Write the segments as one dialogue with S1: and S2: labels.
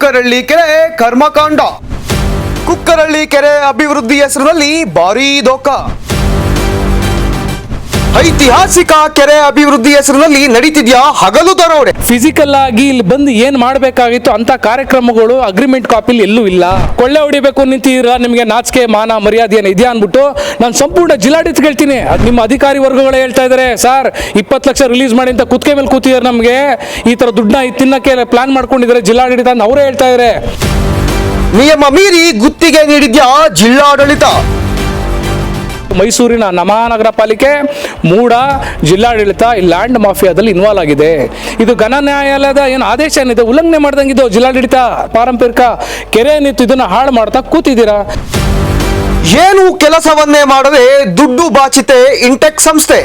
S1: ಕುಕ್ಕರಳ್ಳಿ ಕೆರೆ ಕರ್ಮಕಾಂಡ. ಕುಕ್ಕರಳ್ಳಿ ಕೆರೆ ಅಭಿವೃದ್ಧಿ ಹೆಸರಿನಲ್ಲಿ ಭಾರೀ ದೋಖ. ಐತಿಹಾಸಿಕ ಕೆರೆ ಅಭಿವೃದ್ಧಿ ಹೆಸರಿನಲ್ಲಿ ನಡೀತಿದ್ಯಾ ಹಗಲು ದರೋಡೆ.
S2: ಫಿಸಿಕಲ್ ಆಗಿ ಇಲ್ಲಿ ಬಂದು ಏನ್ ಮಾಡಬೇಕಾಗಿತ್ತು ಅಂತ ಕಾರ್ಯಕ್ರಮಗಳು ಅಗ್ರಿಮೆಂಟ್ ಕಾಪಿಲಿ ಎಲ್ಲೂ ಇಲ್ಲ. ಕೊಳ್ಳೆ ಹೊಡಿಬೇಕು ನಿಂತೀರ ನಿಮಗೆ ನಾಚಿಕೆ ಮಾನ ಮರ್ಯಾದೆ ಏನು ಇದೆಯಾ ಅಂದ್ಬಿಟ್ಟು ನಾನು ಸಂಪೂರ್ಣ ಜಿಲ್ಲಾಡಳಿತ ಕೇಳ್ತೀನಿ ನಿಮ್ಮ ಅಧಿಕಾರಿ ವರ್ಗಗಳು ಹೇಳ್ತಾ ಇದಾರೆ. ಸರ್ ಇಪ್ಪತ್ತು ಲಕ್ಷ ರಿಲೀಸ್ ಮಾಡಿ ಅಂತ ಕುತ್ತಿಗೆ ಮೇಲೆ ಕೂತಿದ್ದಾರೆ ನಮಗೆ. ಈ ತರ ದುಡ್ಡನ್ನ ತಿನ್ನಕ್ಕೆ ಪ್ಲಾನ್ ಮಾಡ್ಕೊಂಡಿದ್ದಾರೆ ಜಿಲ್ಲಾಡಳಿತ ಅಂತ ಅವರೇ ಹೇಳ್ತಾ ಇದಾರೆ.
S1: ನಿಯಮ ಮೀರಿ ಗುತ್ತಿಗೆ ನೀಡಿದ್ಯಾ ಜಿಲ್ಲಾಡಳಿತ?
S2: ಮೈಸೂರಿನ ನಮಹಾನಗರ ಪಾಲಿಕೆ ಮೂಡ ಜಿಲ್ಲಾಡಳಿತ ಈ ಲ್ಯಾಂಡ್ ಮಾಫಿಯಾದಲ್ಲಿ ಇನ್ವಾಲ್ವ್ ಆಗಿದೆ. ಇದು ಘನ ನ್ಯಾಯಾಲಯದ ಏನು ಆದೇಶ ಏನಿದೆ? ಉಲ್ಲಂಘನೆ ಮಾಡ್ದಂಗಿದ್ದು ಜಿಲ್ಲಾಡಳಿತ ಪಾರಂಪರಿಕ ಕೆರೆ ನಿಂತು ಇದನ್ನ ಹಾಳು ಮಾಡ್ತಾ ಕೂತಿದ್ದೀರಾ?
S1: ಏನು ಕೆಲಸವನ್ನೇ ಮಾಡದೆ ದುಡ್ಡು ಬಾಚಿತೆ ಇಂಟೆಕ್ ಸಂಸ್ಥೆ.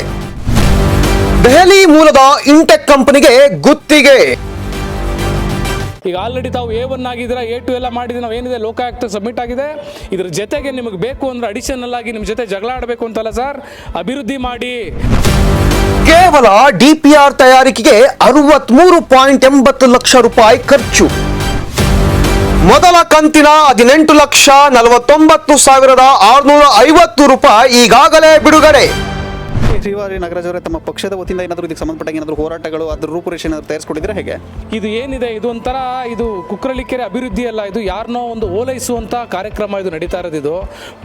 S1: ದೆಹಲಿ ಮೂಲದ ಇಂಟೆಕ್ ಕಂಪನಿಗೆ ಗುತ್ತಿಗೆ.
S2: ಈಗ ಆಲ್ರೆಡಿ ತಾವು ಎ ಒನ್ ಆಗಿದ್ದೀರಾ ಎ ಟು ಎಲ್ಲ ಮಾಡಿದ್ರೆ ನಾವು ಏನಿದೆ, ಲೋಕಾಯುಕ್ತ ಸಬ್ಮಿಟ್ ಆಗಿದೆ. ಇದ್ರ ಜೊತೆಗೆ ನಿಮಗೆ ಬೇಕು ಅಂದ್ರೆ ಅಡಿಷನಲ್ ಆಗಿ ನಿಮ್ಮ ಜೊತೆ ಜಗಳ ಆಡಬೇಕು ಅಂತಲ್ಲ ಸರ್ ಅಭಿವೃದ್ಧಿ ಮಾಡಿ.
S1: ಕೇವಲ ಡಿಪಿಆರ್ ತಯಾರಿಕೆಗೆ ಅರವತ್ಮೂರು ಪಾಯಿಂಟ್ ಎಂಬತ್ತು ಲಕ್ಷ ರೂಪಾಯಿ ಖರ್ಚು. ಮೊದಲ ಕಂತಿನ ಹದಿನೆಂಟು ಲಕ್ಷ ನಲವತ್ತೊಂಬತ್ತು ಸಾವಿರದ ಆರುನೂರ ಐವತ್ತು ರೂಪಾಯಿ ಈಗಾಗಲೇ ಬಿಡುಗಡೆ.
S3: ಶ್ರೀವಾರಿ ನಾಗರಾಜ್ ಅವರೇ ತಮ್ಮ ಪಕ್ಷದ ವತಿಯಿಂದ ಏನಾದರೂ ಇದಕ್ಕೆ ಸಂಬಂಧಪಟ್ಟ ಏನಾದರೂ ಹೋರಾಟಗಳು, ಅದ್ರ ರೂಪುರೇಷೆ ಏನಾದರೂ ತಯಾರಿಸ್ಕೊಂಡಿದ್ರೆ ಹೇಗೆ?
S2: ಇದು ಏನಿದೆ? ಇದು ಒಂಥರ ಇದು ಕುಕ್ಕರಳಿಕೆರೆ ಕೆರೆ ಅಭಿವೃದ್ಧಿ ಅಲ್ಲ. ಇದು ಯಾರನ್ನೋ ಒಂದು ಓಲೈಸುವಂಥ ಕಾರ್ಯಕ್ರಮ ಇದು ನಡೀತಾ ಇರೋದು ಇದು.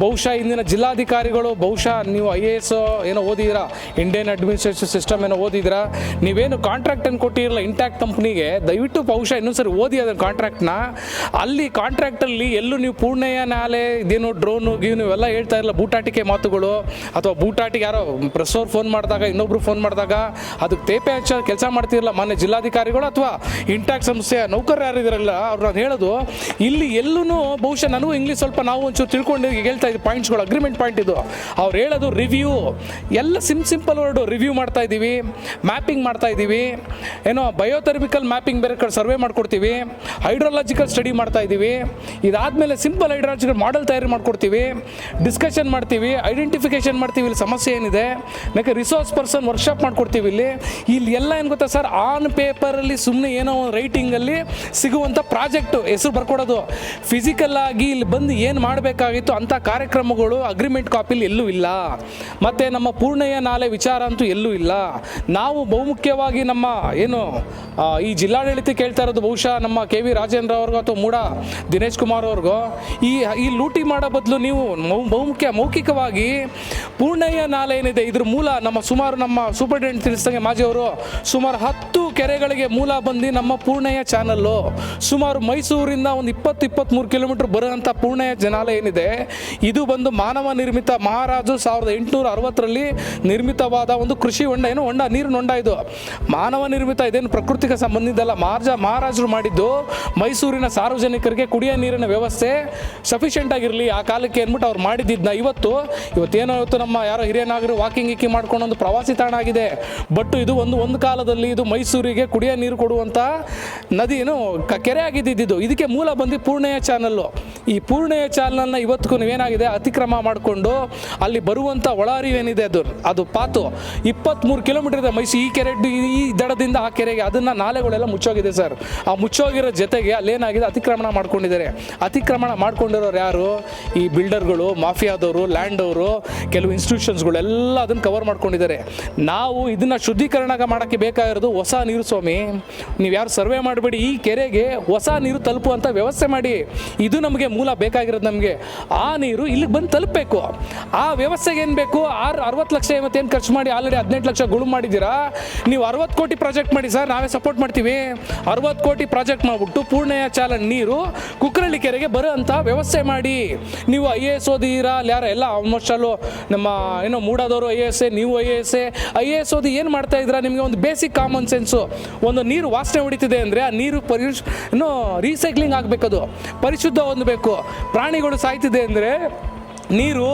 S2: ಬಹುಶಃ ಇಂದಿನ ಜಿಲ್ಲಾಧಿಕಾರಿಗಳು, ಬಹುಶಃ ನೀವು ಐ ಎ ಎಸ್ ಏನೋ ಓದಿದ್ದೀರಾ ಇಂಡಿಯನ್ ಅಡ್ಮಿನಿಸ್ಟ್ರೇಷನ್ ಸಿಸ್ಟಮ್ ಏನೋ ಓದಿದ್ದೀರಾ ನೀವೇನು ಕಾಂಟ್ರಾಕ್ಟ್ ಅನ್ನು ಕೊಟ್ಟಿರಲ್ಲ ಇಂಟ್ಯಾಕ್ಟ್ ಕಂಪ್ನಿಗೆ ದಯವಿಟ್ಟು ಬಹುಶಃ ಇನ್ನೊಂದ್ಸರಿ ಓದಿ ಅದನ್ನ ಕಾಂಟ್ರಾಕ್ಟ್ನ ಅಲ್ಲಿ ಕಾಂಟ್ರಾಕ್ಟಲ್ಲಿ ಎಲ್ಲೂ ನೀವು ಪೂರ್ಣಯ್ಯ ನಾಲೆ, ಇದೇನು ಡ್ರೋನು ಗೀನು ಇವೆಲ್ಲ ಹೇಳ್ತಾ ಇರಲ್ಲ, ಬೂಟಾಟಿಕೆ ಮಾತುಗಳು, ಅಥವಾ ಬೂಟಾಟಿಗೆ ಯಾರೋ ಪ್ರೆಸ್ ಅವ್ರು ಫೋನ್ ಮಾಡಿದಾಗ, ಇನ್ನೊಬ್ರು ಫೋನ್ ಮಾಡಿದಾಗ, ಅದಕ್ಕೆ ತೇಪೆ ಹಚ್ಚ ಕೆಲಸ ಮಾಡ್ತಿರಲ್ಲ ಮಾನ್ಯ ಜಿಲ್ಲಾಧಿಕಾರಿಗಳು ಅಥವಾ ಇಂಟ್ಯಾಕ್ ಸಂಸ್ಥೆಯ ನೌಕರರು ಯಾರಿದಾರಲ್ಲ ಅವ್ರು ನಾನು ಹೇಳೋದು, ಇಲ್ಲಿ ಎಲ್ಲೂ ಬಹುಶಃ ನನಗೂ ಇಂಗ್ಲೀಷ್ ಸ್ವಲ್ಪ ನಾವು ಒಂಚೂರು ತಿಳ್ಕೊಂಡು ಹೇಳ್ತಾ ಇದ್ದೀವಿ ಪಾಯಿಂಟ್ಸ್ಗಳು ಅಗ್ರಿಮೆಂಟ್ ಪಾಯಿಂಟ್ ಇದು. ಅವ್ರು ಹೇಳೋದು ರಿವ್ಯೂ ಎಲ್ಲ ಸಿಮ್ ಸಿಂಪಲ್ ವರ್ಡು ರಿವ್ಯೂ ಮಾಡ್ತಾ ಇದ್ದೀವಿ ಮ್ಯಾಪಿಂಗ್ ಮಾಡ್ತಾ ಇದ್ದೀವಿ. ಏನೋ ಬಯೋಥೆರಪಿಕಲ್ ಮ್ಯಾಪಿಂಗ್ ಬೇರೆ ಕಡೆ ಸರ್ವೆ ಮಾಡ್ಕೊಡ್ತೀವಿ. ಹೈಡ್ರಾಲಜಿಕಲ್ ಸ್ಟಡಿ ಮಾಡ್ತಾ ಇದ್ದೀವಿ. ಇದಾದಮೇಲೆ ಸಿಂಪಲ್ ಹೈಡ್ರಾಲಜಿಕಲ್ ಮಾಡೆಲ್ ತಯಾರಿ ಮಾಡ್ಕೊಡ್ತೀವಿ. ಡಿಸ್ಕಷನ್ ಮಾಡ್ತೀವಿ ಐಡೆಂಟಿಫಿಕೇಶನ್ ಮಾಡ್ತೀವಿ, ಇಲ್ಲಿ ಸಮಸ್ಯೆ ಏನಿದೆ. ಯಾಕೆ ರಿಸೋರ್ಸ್ ಪರ್ಸನ್ ವರ್ಕ್ಶಾಪ್ ಮಾಡಿಕೊಡ್ತೀವಿ ಇಲ್ಲಿ? ಇಲ್ಲಿ ಎಲ್ಲ ಏನು ಗೊತ್ತಾ ಸರ್ ಆನ್ ಪೇಪರಲ್ಲಿ ಸುಮ್ಮನೆ ಏನೋ ಒಂದು ರೈಟಿಂಗಲ್ಲಿ ಸಿಗುವಂಥ ಪ್ರಾಜೆಕ್ಟು ಹೆಸರು ಬರ್ಕೊಡೋದು. ಫಿಸಿಕಲ್ ಆಗಿ ಇಲ್ಲಿ ಬಂದು ಏನು ಮಾಡಬೇಕಾಗಿತ್ತು ಅಂಥ ಕಾರ್ಯಕ್ರಮಗಳು ಅಗ್ರಿಮೆಂಟ್ ಕಾಪಿಲಿ ಎಲ್ಲೂ ಇಲ್ಲ. ಮತ್ತು ನಮ್ಮ ಪೂರ್ಣಯ್ಯ ನಾಲೆ ವಿಚಾರ ಅಂತೂ ಎಲ್ಲೂ ಇಲ್ಲ. ನಾವು ಬಹುಮುಖ್ಯವಾಗಿ ನಮ್ಮ ಏನು ಈ ಜಿಲ್ಲಾಡಳಿತ ಕೇಳ್ತಾ ಇರೋದು ಬಹುಶಃ ನಮ್ಮ ಕೆ ವಿ ರಾಜೇಂದ್ರ ಅವ್ರಿಗೂ ಅಥವಾ ಮೂಡ ದಿನೇಶ್ ಕುಮಾರ್ ಅವ್ರಿಗೂ? ಈ ಈ ಲೂಟಿ ಮಾಡೋ ಬದಲು ನೀವು ಬಹುಮುಖ್ಯ ಮೌಖಿಕವಾಗಿ ಪೂರ್ಣಯ್ಯ ನಾಲೆ ಏನಿದೆ ಇದ್ರ ಮೂಲ ನಮ್ಮ ಸುಮಾರು ನಮ್ಮ ಸೂಪರಿಂಟೆಂಡೆಂಟ್ ತಿಳಿಸ್ದಂಗೆ ಮಾಜಿ ಅವರು ಸುಮಾರು ಹತ್ತು ಕೆರೆಗಳಿಗೆ ಮೂಲ ಬಂದು ನಮ್ಮ ಪೂರ್ಣಯ್ಯ ಚಾನಲ್ಲು ಸುಮಾರು ಮೈಸೂರಿಂದ ಒಂದು ಇಪ್ಪತ್ತು ಇಪ್ಪತ್ತ್ಮೂರು ಕಿಲೋಮೀಟ್ರ್ ಬರುವಂಥ ಪೂರ್ಣಯ್ಯ ಜನಾಲ ಏನಿದೆ, ಇದು ಬಂದು ಮಾನವ ನಿರ್ಮಿತ ಮಹಾರಾಜು ಸಾವಿರದ ಎಂಟುನೂರ ಅರವತ್ತರಲ್ಲಿ ನಿರ್ಮಿತವಾದ ಒಂದು ಕೃಷಿ ಹೊಂಡ. ಏನು ಹೊಂಡ? ನೀರಿನ ಹೊಂಡ ಇದು. ಮಾನವ ನಿರ್ಮಿತ ಇದೇನು ಪ್ರಕೃತಿಗೆ ಸಂಬಂಧಿಸಿದಲ್ಲ ಮಾರ್ಜ ಮಹಾರಾಜರು ಮಾಡಿದ್ದು ಮೈಸೂರಿನ ಸಾರ್ವಜನಿಕರಿಗೆ ಕುಡಿಯೋ ನೀರಿನ ವ್ಯವಸ್ಥೆ ಸಫಿಷಿಯೆಂಟ್ ಆಗಿರಲಿ. ಆ ಕಾಲಕ್ಕೆ ಅಂದ್ಬಿಟ್ಟು ಅವ್ರು ಮಾಡಿದ್ದಿದ್ನ. ಇವತ್ತು, ಇವತ್ತೇನೋ ಇವತ್ತು ನಮ್ಮ ಯಾರೋ ಹಿರಿಯ ನಾಗರು ವಾಕಿಂಗ್ ಇಕ್ಕಿ ಮಾಡ್ಕೊಂಡು ಒಂದು ಪ್ರವಾಸಿ ತಾಣ ಆಗಿದೆ. ಬಟ್ ಇದು ಒಂದು ಒಂದು ಕಾಲದಲ್ಲಿ ಇದು ಮೈಸೂರಿಗೆ ಕುಡಿಯ ನೀರು ಕೊಡುವಂಥ ನದಿನು ಕೆರೆ ಆಗಿದ್ದಿದ್ದು. ಇದಕ್ಕೆ ಮೂಲ ಬಂದು ಪೂರ್ಣೆಯ ಚಾನಲ್ಲು. ಈ ಪೂರ್ಣೆಯ ಚಾನಲ್ನ ಇವತ್ತಿಗೂ ನೀವೇನಾಗಿದೆ? ಅತಿಕ್ರಮ ಮಾಡಿಕೊಂಡು ಅಲ್ಲಿ ಬರುವಂಥ ಒಳ ಏನಿದೆ ಅದು ಅದು ಪಾತು. ಇಪ್ಪತ್ತ್ಮೂರು ಕಿಲೋಮೀಟರ್ ಇದೆ ಮೈಸೂರು. ಈ ಕೆರೆ, ಈ ದಡದಿಂದ ಆ ಕೆರೆಗೆ ಅದನ್ನು ನಾಲೆಗಳೆಲ್ಲ ಮುಚ್ಚೋಗಿದೆ ಸರ್. ಆ ಮುಚ್ಚೋಗಿರೋ ಜೊತೆಗೆ ಅಲ್ಲೇನಾಗಿದೆ? ಅತಿಕ್ರಮಣ ಮಾಡ್ಕೊಂಡಿದ್ದಾರೆ. ಅತಿಕ್ರಮಣ ಮಾಡ್ಕೊಂಡಿರೋರು ಯಾರು? ಈ ಬಿಲ್ಡರ್ಗಳು, ಮಾಫಿಯಾದವರು ಲ್ಯಾಂಡ್ ಅವರು ಕೆಲವು ಇನ್ಸ್ಟಿಟ್ಯೂಷನ್ಸ್ಗಳು ಎಲ್ಲ ಅದನ್ನು ಕವರ್ ಮಾಡ್ಕೊಂಡಿದ್ದಾರೆ. ನಾವು ಇದನ್ನು ಶುದ್ಧೀಕರಣ ಮಾಡೋಕ್ಕೆ ಬೇಕಾಗಿರೋದು ಹೊಸ ನೀರು ಸ್ವಾಮಿ. ನೀವು ಯಾರು ಸರ್ವೆ ಮಾಡಬೇಡಿ, ಈ ಕೆರೆಗೆ ಹೊಸ ನೀರು ತಲುಪುವಂಥ ವ್ಯವಸ್ಥೆ ಮಾಡಿ. ಇದು ನಮಗೆ ಮೂಲ ಬೇಕಾಗಿರೋದು ನಮಗೆ. ಆ ನೀರು ಇಲ್ಲಿಗೆ ಬಂದು ತಲುಪಬೇಕು. ಆ ವ್ಯವಸ್ಥೆಗೆ ಏನು ಬೇಕು? ಆರು ಅರವತ್ತು ಲಕ್ಷ ಏನು ಖರ್ಚು ಮಾಡಿ ಆಲ್ರೆಡಿ ಹದಿನೆಂಟು ಲಕ್ಷ ಗುಳು ಮಾಡಿದ್ದೀರಾ? ನೀವು ಅರವತ್ತು ಕೋಟಿ ಪ್ರಾಜೆಕ್ಟ್ ಮಾಡಿ ಸರ್, ನಾವೇ ಸಪೋರ್ಟ್ ಮಾಡ್ತೀವಿ. ಅರವತ್ತು ಕೋಟಿ ಪ್ರಾಜೆಕ್ಟ್ ಮಾಡಿಬಿಟ್ಟು ಪೂರ್ಣಯ ಚಾಲನ್ ನೀರು ಕುಕ್ಕರಳ್ಳಿ ಕೆರೆಗೆ ಬರೋ ವ್ಯವಸ್ಥೆ ಮಾಡಿ. ನೀವು ಐ ಎ ಎಸ್ ಓದಿರಾ ಯಾರು ಎಲ್ಲ ಆಲ್ಮೋಸ್ಟ್ ಅಲ್ಲೂ ನಮ್ಮ, ಏನೋ ಮೂಡಾದವರು ಐ ಎ ಎಸ್ ನೀವು I A S I A S ಓದಿ ಏನು ಮಾಡ್ತಾ ಇದ್ದೀರಾ ನಿಮಗೆ ಒಂದು ಬೇಸಿಕ್ ಕಾಮನ್ ಸೆನ್ಸು ಒಂದು ನೀರು ವಾಸನೆ ಹೊಡಿತಿದೆ ಅಂದರೆ ಆ ನೀರು ಪರಿಶ್ ಏನು ರೀಸೈಕ್ಲಿಂಗ್ ಆಗಬೇಕದು. ಪರಿಶುದ್ಧ ಹೊಂದಬೇಕು ಪ್ರಾಣಿಗಳು ಸಾಯ್ತಿದೆ ಅಂದರೆ ನೀರು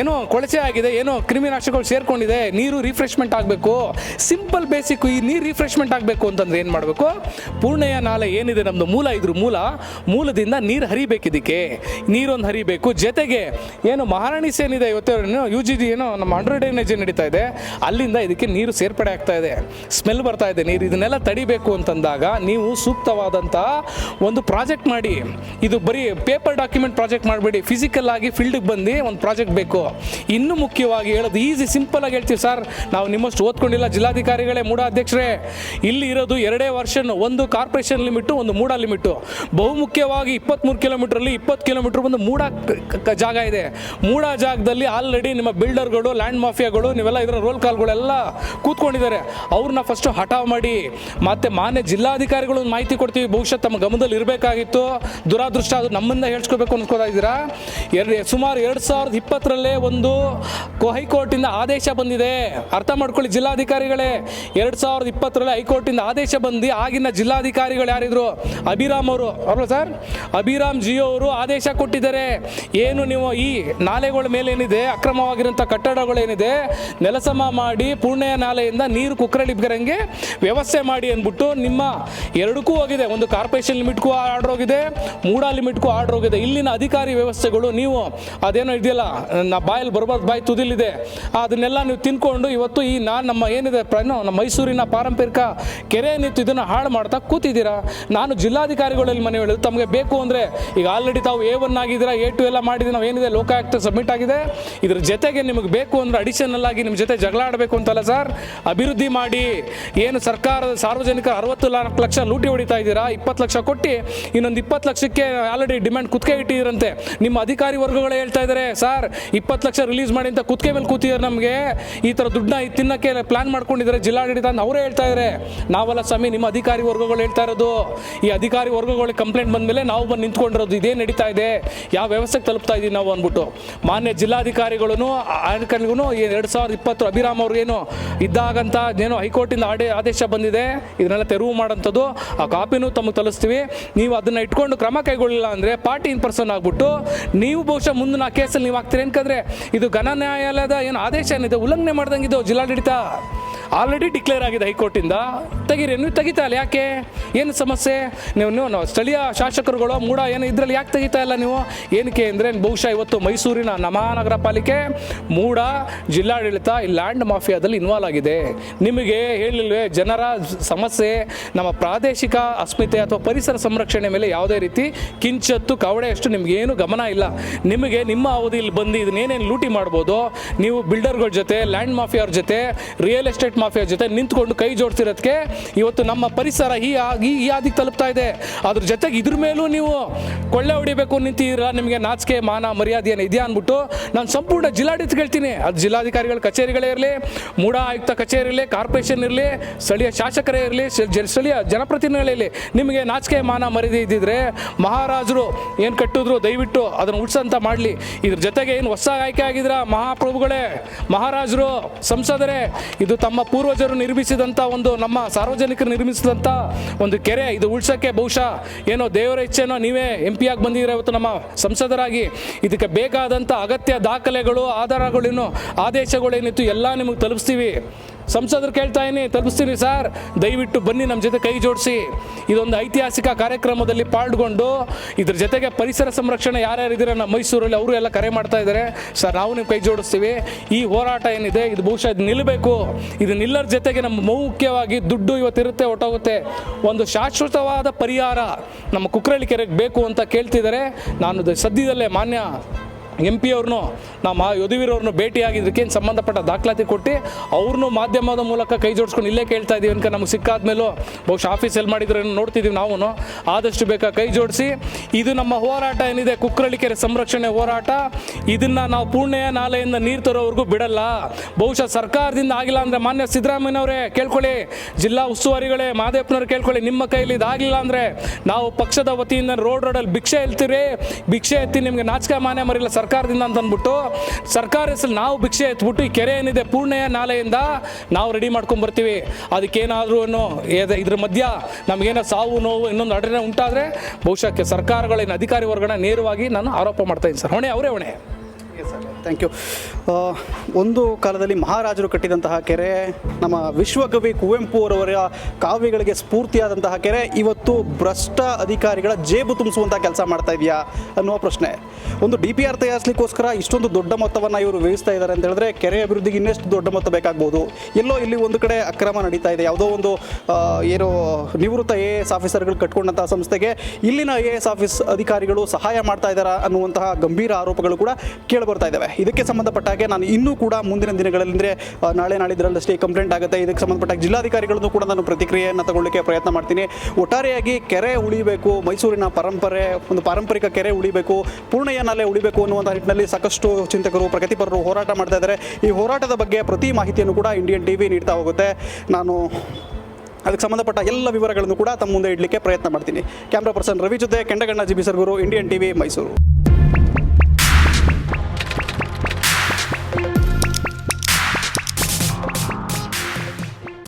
S2: ಏನೋ ಕೊಳಚೆ ಆಗಿದೆ, ಏನೋ ಕ್ರಿಮಿನಾಶಕಗಳು ಸೇರ್ಕೊಂಡಿದೆ, ನೀರು ರಿಫ್ರೆಶ್ಮೆಂಟ್ ಆಗಬೇಕು. ಸಿಂಪಲ್ ಬೇಸಿಕ್ ಈ ನೀರು ರಿಫ್ರೆಶ್ಮೆಂಟ್ ಆಗಬೇಕು ಅಂತಂದ್ರೆ ಏನು ಮಾಡಬೇಕು? ಪೂರ್ಣೆಯ ನಾಲೆ ಏನಿದೆ ನಮ್ಮದು ಮೂಲ? ಇದ್ರ ಮೂಲ. ಮೂಲದಿಂದ ನೀರು ಹರಿಬೇಕು ಇದಕ್ಕೆ ನೀರೊಂದು ಹರಿಬೇಕು. ಜೊತೆಗೆ ಏನು ಮಹಾರಾಣಿ ಸೇನಿದೆ, ಇವತ್ತು ಯು ಜಿ ಏನೋ ನಮ್ಮ ಅಂಡರ್ ಎನರ್ಜಿ ನಡೀತಾ ಇದೆ. ಅಲ್ಲಿಂದ ಇದಕ್ಕೆ ನೀರು ಸೇರ್ಪಡೆ ಆಗ್ತಾ ಇದೆ. ಸ್ಮೆಲ್ ಬರ್ತಾ ಇದೆ ನೀರು. ಇದನ್ನೆಲ್ಲ ತಡಿಬೇಕು ಅಂತಂದಾಗ ನೀವು ಸೂಕ್ತವಾದಂಥ ಒಂದು ಪ್ರಾಜೆಕ್ಟ್ ಮಾಡಿ. ಇದು ಬರೀ ಪೇಪರ್ ಡಾಕ್ಯುಮೆಂಟ್ ಪ್ರಾಜೆಕ್ಟ್ ಮಾಡಬೇಡಿ. ಫಿಸಿಕಲ್ ಆಗಿ ಫೀಲ್ಡ್ಗೆ ಬಂದು ಒಂದು ಪ್ರಾಜೆಕ್ಟ್ ಬೇಕು. ಇನ್ನೂ ಮುಖ್ಯವಾಗಿ ಹೇಳೋದು ಈಸಿ, ಸಿಂಪಲ್ ಆಗಿ ಹೇಳ್ತೀವಿ ಸರ್. ನಾವು ನಿಮ್ಮಷ್ಟು ಓದ್ಕೊಂಡಿಲ್ಲ, ಜಿಲ್ಲಾಧಿಕಾರಿಗಳೇ ಮೂಡ ಅಧ್ಯಕ್ಷರೇ. ಇಲ್ಲಿ ಇರೋದು ಎರಡೇ ವರ್ಷನ್, ಒಂದು ಕಾರ್ಪೊರೇಷನ್ ಲಿಮಿಟು, ಒಂದು ಮೂಡ ಲಿಮಿಟು. ಬಹುಮುಖ್ಯವಾಗಿ ಇಪ್ಪತ್ತ್ಮೂರು ಕಿಲೋಮೀಟ್ರಲ್ಲಿ ಇಪ್ಪತ್ತು ಕಿಲೋಮೀಟ್ರ್ ಒಂದು ಮೂಡ ಜಾಗ ಇದೆ. ಮೂಡ ಜಾಗದಲ್ಲಿ ಆಲ್ರೆಡಿ ನಿಮ್ಮ ಬಿಲ್ಡರ್ಗಳು ಲ್ಯಾಂಡ್ ಮಾಫಿಯಾಗಳು ನೀವೆಲ್ಲ ಇದರ ರೋಲ್ ಕಾಲ್ಗಳೆಲ್ಲ ಕೂತ್ಕೊಂಡಿದ್ದಾರೆ. ಅವ್ರನ್ನ ಫಸ್ಟ್ ಹಠಾವ್ ಮಾಡಿ. ಮತ್ತೆ ಮಾನ್ಯ ಜಿಲ್ಲಾಧಿಕಾರಿಗಳು ಮಾಹಿತಿ ಕೊಡ್ತೀವಿ. ಬಹುಶಃ ತಮ್ಮ ಗಮನದಲ್ಲಿ ಇರಬೇಕಾಗಿತ್ತು ದುರಾದೃಷ್ಟ ಅದು ನಮ್ಮಿಂದ ಹೇಳ್ಸ್ಕೋಬೇಕು ಅನ್ಕೋತಾ ಇದ್ದೀರಾ? ಎರಡು, ಸುಮಾರು ಎರಡು ಸಾವಿರದ ಇಪ್ಪತ್ತರಲ್ಲೇ ಒಂದು ಹೈಕೋರ್ಟಿಂದ ಆದೇಶ ಬಂದಿದೆ. ಅರ್ಥ ಮಾಡ್ಕೊಳ್ಳಿ ಜಿಲ್ಲಾಧಿಕಾರಿಗಳೇ, ಎರಡು ಸಾವಿರದ ಇಪ್ಪತ್ತರಲ್ಲಿ ಹೈಕೋರ್ಟಿಂದ ಆದೇಶ ಬಂದು ಆಗಿನ ಜಿಲ್ಲಾಧಿಕಾರಿಗಳು ಯಾರಿದ್ರು? ಅಭಿರಾಮ್ ಅವರು. ಅಲ್ವಾ ಸರ್, ಅಭಿರಾಮ್ ಜಿಯೋ ಅವರು ಆದೇಶ ಕೊಟ್ಟಿದ್ದಾರೆ. ಏನು ನೀವು ಈ ನಾಲೆಗಳ ಮೇಲೆ ಏನಿದೆ ಅಕ್ರಮವಾಗಿರುವಂಥ ಕಟ್ಟಡಗಳೇನಿದೆ, ನೆಲಸಮ ಮಾಡಿ ಪೂರ್ಣೆಯ ನಾಲೆಯಿಂದ ನೀರು ಕುಕ್ಕರಳಿಬ್ಗರಂಗೆ ವ್ಯವಸ್ಥೆ ಮಾಡಿ ಅಂದ್ಬಿಟ್ಟು ನಿಮ್ಮ ಎರಡಕ್ಕೂ ಹೋಗಿದೆ. ಒಂದು ಕಾರ್ಪೊರೇಷನ್ ಲಿಮಿಟ್ಗೂ ಆರ್ಡರ್ ಹೋಗಿದೆ, ಮೂಡಾ ಲಿಮಿಟ್ಗೂ ಆರ್ಡರ್ ಹೋಗಿದೆ. ಇಲ್ಲಿನ ಅಧಿಕಾರಿ ವ್ಯವಸ್ಥೆಗಳು ನೀವು ಅದೇನೋ ಇದೆಯಲ್ಲ, ನಾ ಬಾಯಲ್ಲಿ ಬರಬಾರ್ದು, ಬಾಯಿ ತುದಿಲಿದೆ. ಅದನ್ನೆಲ್ಲ ನೀವು ತಿನ್ಕೊಂಡು ಇವತ್ತು ಈ ನಾನು ನಮ್ಮ ಏನಿದೆ, ಪ್ರ- ನಮ್ಮ ಮೈಸೂರಿನ ಪಾರಂಪರಿಕ ಕೆರೆ ನಿಂತು ಇದನ್ನು ಹಾಳು ಮಾಡ್ತಾ ಕೂತಿದ್ದೀರಾ? ನಾನು ಜಿಲ್ಲಾಧಿಕಾರಿಗಳಲ್ಲಿ ಮನೆ ಹೇಳೋದು, ತಮಗೆ ಬೇಕು ಅಂದರೆ ಈಗ ಆಲ್ರೆಡಿ ತಾವು ಎ ಒನ್ ಆಗಿದ್ದೀರಾ ಎ ಟು ಎಲ್ಲ ಮಾಡಿದ್ರೆ ನಾವು ಏನಿದೆ, ಲೋಕಾಯುಕ್ತ ಸಬ್ಮಿಟ್ ಆಗಿದೆ. ಇದ್ರ ಜೊತೆಗೆ ನಿಮಗೆ ಬೇಕು ಅಂದರೆ ಅಡಿಷನಲ್ ಆಗಿ ನಿಮ್ಮ ಜೊತೆ ಜಗಳ ಆಡಬೇಕು ಅಂತಲ್ಲ ಸರ್ ಅಭಿವೃದ್ಧಿ ಮಾಡಿ, ಏನು ಸರ್ಕಾರದ ಸಾರ್ವಜನಿಕ ಅರವತ್ತು ನಾಲ್ಕು ಲಕ್ಷ ಲೂಟಿ ಹೊಡಿತಾ ಇದ್ದೀರಾ, ಇಪ್ಪತ್ತು ಲಕ್ಷ ಕೊಟ್ಟು, ಇನ್ನೊಂದು ಇಪ್ಪತ್ತು ಲಕ್ಷಕ್ಕೆ ಆಲ್ರೆಡಿ ಡಿಮ್ಯಾಂಡ್ ಕುತ್ಕೆ ಇಟ್ಟಿದ್ರಂತೆ ನಿಮ್ಮ ಅಧಿಕಾರಿ ವರ್ಗಗಳೇ ಹೇಳ್ತಾ ಇದ್ದಾರೆ ಸರ್, ಇಪ್ಪತ್ತು ಲಕ್ಷ ರಿಲೀಸ್ ಮಾಡಿ ಅಂತ ಕುತ್ತಿಗೆ ಮೇಲೆ ಕೂತಿದ್ದಾರೆ ನಮಗೆ. ಈ ಥರ ದುಡ್ಡನ್ನ ತಿನ್ನಕ್ಕೆ ಪ್ಲಾನ್ ಮಾಡ್ಕೊಂಡಿದ್ದಾರೆ ಜಿಲ್ಲಾಡಳಿತ ಅಂತ ಅವರೇ ಹೇಳ್ತಾ ಇದ್ದಾರೆ ನಾವಲ್ಲ ಸ್ವಾಮಿ, ನಿಮ್ಮ ಅಧಿಕಾರಿ ವರ್ಗಗಳು ಹೇಳ್ತಾ ಇರೋದು. ಈ ಅಧಿಕಾರಿ ವರ್ಗಗಳಿಗೆ ಕಂಪ್ಲೇಂಟ್ ಬಂದಮೇಲೆ ನಾವು ಬಂದು ನಿಂತ್ಕೊಂಡಿರೋದು. ಇದೇ ನಡೀತಾ ಇದೆ. ಯಾವ ವ್ಯವಸ್ಥೆಗೆ ತಲುಪ್ತಾ ಇದೀವಿ ನಾವು ಅಂದ್ಬಿಟ್ಟು. ಮಾನ್ಯ ಜಿಲ್ಲಾಧಿಕಾರಿಗಳು ಅಧಿಕಾರಿಗೂ ಎರಡು ಸಾವಿರದ ಇಪ್ಪತ್ತು ಅಭಿರಾಮ್ ಅವ್ರಿಗೇನು ಇದ್ದಾಗಂತ ಏನೋ ಹೈಕೋರ್ಟಿಂದ ಆಡೆ, ಆದೇಶ ಬಂದಿದೆ. ಇದನ್ನೆಲ್ಲ ತೆರವು ಮಾಡೋಂಥದ್ದು ಆ ಕಾಪಿನೂ ತಮಗೆ ತಲುಸ್ತೀವಿ. ನೀವು ಅದನ್ನು ಇಟ್ಕೊಂಡು ಕ್ರಮ ಕೈಗೊಳ್ಳಿಲ್ಲ ಅಂದರೆ ಪಾರ್ಟಿ ಇನ್ ಪರ್ಸನ್ ಆಗ್ಬಿಟ್ಟು ನೀವು ಬಹುಶಃ ಮುಂದಿನ ಕೇಸಲ್ಲಿ ನೀವು ಆಗ್ತೀರಿ ಏನಕಂದ್ರೆ ಇದು ಘನ ನ್ಯಾಯಾಲಯದ ಏನು ಆದೇಶ ಏನಿದೆ? ಉಲ್ಲಂಘನೆ ಮಾಡ್ದಂಗಿದ್ದು ಜಿಲ್ಲಾಡಳಿತ ಆಲ್ರೆಡಿ ಡಿಕ್ಲೇರ್ ಆಗಿದೆ ಹೈಕೋರ್ಟಿಂದ. ತೆಗೀರಿ, ನೀವು ತೆಗಿತಾ ಇಲ್ಲ, ಯಾಕೆ? ಏನು ಸಮಸ್ಯೆ? ನೀವು ನೀವು ಸ್ಥಳೀಯ ಶಾಸಕರುಗಳು, ಮೂಡ ಏನು ಇದರಲ್ಲಿ ಯಾಕೆ ತೆಗಿತಾ ಇಲ್ಲ ನೀವು? ಏನಕ್ಕೆ ಅಂದರೆ ಬಹುಶಃ ಇವತ್ತು ಮೈಸೂರಿನ ಮಹಾನಗರ ಪಾಲಿಕೆ, ಮೂಡ, ಜಿಲ್ಲಾಡಳಿತ, ಈ ಲ್ಯಾಂಡ್ ಮಾಫಿಯಾದಲ್ಲಿ ಇನ್ವಾಲ್ವ್ ಆಗಿದೆ. ನಿಮಗೆ ಹೇಳಿಲ್ವೇ, ಜನರ ಸಮಸ್ಯೆ, ನಮ್ಮ ಪ್ರಾದೇಶಿಕ ಅಸ್ಮಿತೆ ಅಥವಾ ಪರಿಸರ ಸಂರಕ್ಷಣೆ ಮೇಲೆ ಯಾವುದೇ ರೀತಿ ಕಿಂಚತ್ತು, ಕವಡೆಯಷ್ಟು ನಿಮಗೇನು ಗಮನ ಇಲ್ಲ. ನಿಮಗೆ ನಿಮ್ಮ ಅವಧಿಯಲ್ಲಿ ಬಂದು ಇದನ್ನೇನೇನು ಲೂಟಿ ಮಾಡ್ಬೋದು? ನೀವು ಬಿಲ್ಡರ್ಗಳ ಜೊತೆ, ಲ್ಯಾಂಡ್ ಮಾಫಿಯವ್ರ ಜೊತೆ, ರಿಯಲ್ ಎಸ್ಟೇಟ್ ಮಾಫಿಯಾ ಜೊತೆ ನಿಂತ್ಕೊಂಡು ಕೈ ಜೋಡಿಸಿರೋದಕ್ಕೆ ಇವತ್ತು ನಮ್ಮ ಪರಿಸರ ಈ ಈ ಹಾದಿಗೆ ತಲುಪ್ತಾ ಇದೆ. ಅದ್ರ ಜೊತೆಗೆ ಇದ್ರ ಮೇಲೂ ನೀವು ಕೊಳ್ಳೆ ಹೊಡಿಬೇಕು ನಿಂತೀರ ನಿಮಗೆ ನಾಚಿಕೆ, ಮಾನ, ಮರ್ಯಾದೆ ಏನು ಇದೆಯಾ ಅಂದ್ಬಿಟ್ಟು ನಾನು ಸಂಪೂರ್ಣ ಜಿಲ್ಲಾಡಳಿತ ಹೇಳ್ತೀನಿ. ಅದು ಜಿಲ್ಲಾಧಿಕಾರಿಗಳ ಕಚೇರಿಗಳೇ ಇರಲಿ, ಮೂಡ ಆಯುಕ್ತ ಕಚೇರಿ ಇರಲಿ, ಕಾರ್ಪೊರೇಷನ್ ಇರಲಿ, ಸ್ಥಳೀಯ ಶಾಸಕರೇ ಇರಲಿ ಸ್ಥಳೀಯ ಜನಪ್ರತಿನಿಧಿಗಳಿರಲಿ ನಿಮಗೆ ನಾಚಿಕೆ, ಮಾನ, ಮರ್ಯಾದೆ ಇದ್ದಿದ್ರೆ ಮಹಾರಾಜರು ಏನು ಕಟ್ಟಿದ್ರು ದಯವಿಟ್ಟು ಅದನ್ನು ಉಳಿಸಂತ ಮಾಡಲಿ. ಇದ್ರ ಜೊತೆಗೆ ಏನು ಹೊಸ ಆಯ್ಕೆ ಆಗಿದ್ರ ಮಹಾಪ್ರಭುಗಳೇ, ಮಹಾರಾಜರು, ಸಂಸದರೇ, ಇದು ತಮ್ಮ ಪೂರ್ವಜರು ನಿರ್ಮಿಸಿದಂಥ ಒಂದು ನಮ್ಮ ಸಾರ್ವಜನಿಕರು ನಿರ್ಮಿಸಿದಂಥ ಒಂದು ಕೆರೆ. ಇದು ಉಳ್ಸೋಕ್ಕೆ ಬಹುಶಃ ಏನೋ ದೇವರ ಇಚ್ಛೆನೋ ನೀವೇ ಎಂ ಪಿ ಆಗಿ ಬಂದಿದ್ದೀರಾ ಇವತ್ತು ನಮ್ಮ ಸಂಸದರಾಗಿ. ಇದಕ್ಕೆ ಬೇಕಾದಂಥ ಅಗತ್ಯ ದಾಖಲೆಗಳು ಆಧಾರಗಳೇನು ಆದೇಶಗಳೇನಿತ್ತು ಎಲ್ಲ ನಿಮಗೆ ತಲುಪಿಸ್ತೀವಿ. ಸಂಸದರು ಕೇಳ್ತಾ ಇದ್ದೀನಿ, ತಲುಪಿಸ್ತೀನಿ ಸರ್. ದಯವಿಟ್ಟು ಬನ್ನಿ ನಮ್ಮ ಜೊತೆ ಕೈ ಜೋಡಿಸಿ. ಇದೊಂದು ಐತಿಹಾಸಿಕ ಕಾರ್ಯಕ್ರಮದಲ್ಲಿ ಪಾಲ್ಗೊಂಡು ಇದ್ರ ಜೊತೆಗೆ ಪರಿಸರ ಸಂರಕ್ಷಣೆ ಯಾರ್ಯಾರು ಇದ್ದೀರ ನಮ್ಮ ಮೈಸೂರಲ್ಲಿ ಅವರು ಎಲ್ಲ ಕರೆ ಮಾಡ್ತಾ ಇದ್ದಾರೆ. ಸರ್, ನಾವು ನೀವು ಕೈ ಜೋಡಿಸ್ತೀವಿ. ಈ ಹೋರಾಟ ಏನಿದೆ, ಇದು ಬಹುಶಃ ಇದು ನಿಲ್ಲಬೇಕು. ಇದು ನಿಲ್ಲರ ಜೊತೆಗೆ ನಮ್ಮ ಮುಖ್ಯವಾಗಿ ದುಡ್ಡು ಇವತ್ತಿರುತ್ತೆ ಹೊಟ್ಟೋಗುತ್ತೆ ಒಂದು ಶಾಶ್ವತವಾದ ಪರಿಹಾರ ನಮ್ಮ ಕುಕ್ರಳ್ಳಿ ಕೆರೆಗೆ ಬೇಕು ಅಂತ ಕೇಳ್ತಿದ್ದಾರೆ. ನಾನು ಸದ್ಯದಲ್ಲೇ ಮಾನ್ಯ ಎಂ ಪಿ ಅವ್ರನ್ನು ನಮ್ಮ ಯದುವೀರವ್ರನ್ನು ಭೇಟಿಯಾಗಿದ್ದಕ್ಕೆ ಸಂಬಂಧಪಟ್ಟ ದಾಖಲಾತಿ ಕೊಟ್ಟು ಅವ್ರನ್ನೂ ಮಾಧ್ಯಮದ ಮೂಲಕ ಕೈ ಜೋಡಿಸ್ಕೊಂಡು ಇಲ್ಲೇ ಕೇಳ್ತಾ ಇದ್ದೀವಿ ಅನ್ಕ ನಮ್ಗೆ ಸಿಕ್ಕಾದ ಬಹುಶಃ ಆಫೀಸಲ್ಲಿ ಮಾಡಿದ್ರೆ ನೋಡ್ತಿದ್ದೀವಿ ನಾವು ಆದಷ್ಟು ಬೇಗ ಕೈ ಜೋಡಿಸಿ. ಇದು ನಮ್ಮ ಹೋರಾಟ ಏನಿದೆ? ಕುಕ್ಕರಳಿಕೆರೆ ಕೆರೆ ಸಂರಕ್ಷಣೆ ಹೋರಾಟ. ಇದನ್ನು ನಾವು ಪೂರ್ಣೆಯ ನಾಲೆಯಿಂದ ನೀರು ತರೋವರೆಗೂ ಬಿಡಲ್ಲ. ಬಹುಶಃ ಸರ್ಕಾರದಿಂದ ಆಗಿಲ್ಲ ಅಂದರೆ ಮಾನ್ಯ ಸಿದ್ದರಾಮಯ್ಯನವರೇ, ಕೇಳ್ಕೊಳ್ಳಿ. ಜಿಲ್ಲಾ ಉಸ್ತುವಾರಿಗಳೇ, ಮಾದೇಪ್ಪನವ್ರು ಕೇಳ್ಕೊಳ್ಳಿ. ನಿಮ್ಮ ಕೈಯಲ್ಲಿ ಇದಾಗಿಲ್ಲ ಅಂದರೆ ನಾವು ಪಕ್ಷದ ವತಿಯಿಂದ ರೋಡ್ ರೋಡಲ್ಲಿ ಭಿಕ್ಷೆ ಹೇಳ್ತೀರಿ ಭಿಕ್ಷೆ ಎತ್ತಿ ನಿಮಗೆ ನಾಚಿಕೆ ಮಾನ್ಯ ಮರಿಲ್ಲ ಸರ್ಕಾರದಿಂದ ಅಂತ ಅಂದ್ಬಿಟ್ಟು ಸರ್ಕಾರ ಹೆಸರು ನಾವು ಭಿಕ್ಷೆ ಎತ್ಬಿಟ್ಟು ಈ ಕೆರೆ ಏನಿದೆ ಪೂರ್ಣಯ ನಾಲೆಯಿಂದ ನಾವು ರೆಡಿ ಮಾಡ್ಕೊಂಡು ಬರ್ತೀವಿ. ಅದಕ್ಕೇನಾದರೂ ಇದ್ರ ಮಧ್ಯ ನಮಗೇನೋ ಸಾವು ನೋವು ಇನ್ನೊಂದು ಅಡನೆ ಉಂಟಾದರೆ ಬಹುಶಃ ಸರ್ಕಾರಗಳೇನು ಅಧಿಕಾರಿ ವರ್ಗನ ನೇರವಾಗಿ ನಾನು ಆರೋಪ ಮಾಡ್ತಾ ಇದ್ದೀನಿ ಸರ್. ಹೊಣೆ, ಅವರೇ ಹೊಣೆ.
S3: Sir thank you. ಒಂದು ಕಾಲದಲ್ಲಿ ಮಹಾರಾಜರು ಕಟ್ಟಿದಂತಹ ಕೆರೆ, ನಮ್ಮ ವಿಶ್ವಕವಿ ಕುವೆಂಪು ಅವರವರ ಕಾವ್ಯಗಳಿಗೆ ಸ್ಫೂರ್ತಿಯಾದಂತಹ ಕೆರೆ, ಇವತ್ತು ಭ್ರಷ್ಟ ಅಧಿಕಾರಿಗಳ ಜೇಬು ತುಂಬಿಸುವಂಥ ಕೆಲಸ ಮಾಡ್ತಾ ಇದೆಯಾ ಅನ್ನುವ ಪ್ರಶ್ನೆ. ಒಂದು ಡಿ ಪಿ ಆರ್ ತಯಾರಿಸಲಿಕ್ಕೋಸ್ಕರ ಇಷ್ಟೊಂದು ದೊಡ್ಡ ಮೊತ್ತವನ್ನು ಇವರು ವ್ಯಯಿಸ್ತಾ ಇದ್ದಾರೆ ಅಂತ ಹೇಳಿದ್ರೆ ಕೆರೆ ಅಭಿವೃದ್ಧಿಗೆ ಇನ್ನೆಷ್ಟು ದೊಡ್ಡ ಮೊತ್ತ ಬೇಕಾಗ್ಬೋದು? ಎಲ್ಲೋ ಇಲ್ಲಿ ಒಂದು ಕಡೆ ಅಕ್ರಮ ನಡೀತಾ ಇದೆ. ಯಾವುದೋ ಒಂದು ಏನು ನಿವೃತ್ತ ಎ ಎಸ್ ಆಫೀಸರ್ಗಳು ಕಟ್ಕೊಂಡಂತಹ ಸಂಸ್ಥೆಗೆ ಇಲ್ಲಿನ ಎ ಎಸ್ ಆಫೀಸ್ ಅಧಿಕಾರಿಗಳು ಸಹಾಯ ಮಾಡ್ತಾ ಇದ್ದಾರಾ ಅನ್ನುವಂತಹ ಗಂಭೀರ ಆರೋಪಗಳು ಕೂಡ ಕೇಳಿಬರ್ತಾ ಇದ್ದಾವೆ. ಇದಕ್ಕೆ ಸಂಬಂಧಪಟ್ಟ ಹಾಗೆ ನಾನು ಇನ್ನೂ ಕೂಡ ಮುಂದಿನ ದಿನಗಳಲ್ಲಿ ಅಂದರೆ ನಾಳೆ ನಾಳಿದ್ರಲ್ಲಷ್ಟೇ ಕಂಪ್ಲೇಂಟ್ ಆಗುತ್ತೆ. ಇದಕ್ಕೆ ಸಂಬಂಧಪಟ್ಟ ಜಿಲ್ಲಾಧಿಕಾರಿಗಳನ್ನು ಕೂಡ ನಾನು ಪ್ರತಿಕ್ರಿಯೆಯನ್ನು ತಗೊಳ್ಳಿಕ್ಕೆ ಪ್ರಯತ್ನ ಮಾಡ್ತೀನಿ. ಒಟ್ಟಾರೆಯಾಗಿ ಕೆರೆ ಉಳಿಬೇಕು, ಮೈಸೂರಿನ ಪರಂಪರೆ, ಒಂದು ಪಾರಂಪರಿಕ ಕೆರೆ ಉಳಿಬೇಕು ಪೂರ್ಣಯ್ಯ ನಾಲೆ ಉಳಿಬೇಕು ಅನ್ನುವಂಥ ನಿಟ್ಟಿನಲ್ಲಿ ಸಾಕಷ್ಟು ಚಿಂತಕರು, ಪ್ರಗತಿಪರರು ಹೋರಾಟ ಮಾಡ್ತಾ ಇದ್ದಾರೆ. ಈ ಹೋರಾಟದ ಬಗ್ಗೆ ಪ್ರತಿ ಮಾಹಿತಿಯನ್ನು ಕೂಡ ಇಂಡಿಯನ್ ಟಿ ವಿ ನೀಡ್ತಾ ಹೋಗುತ್ತೆ. ನಾನು ಅದಕ್ಕೆ ಸಂಬಂಧಪಟ್ಟ ಎಲ್ಲ ವಿವರಗಳನ್ನು ಕೂಡ ತಮ್ಮ ಮುಂದೆ ಇಡಲಿಕ್ಕೆ ಪ್ರಯತ್ನ ಮಾಡ್ತೀನಿ. ಕ್ಯಾಮ್ರಾ ಪರ್ಸನ್ ರವಿ ಜೊತೆ Kendaganna G B Sargur Indian T V Mysuru